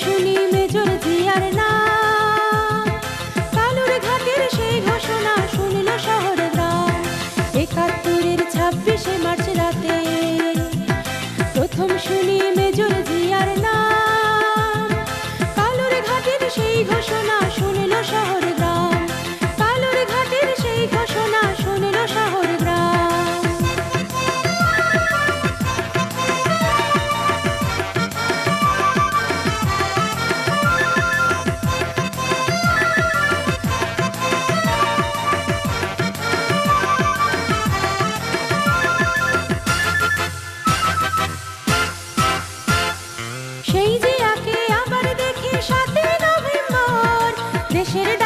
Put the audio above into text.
শুনি মেজর জিয়ার নাম।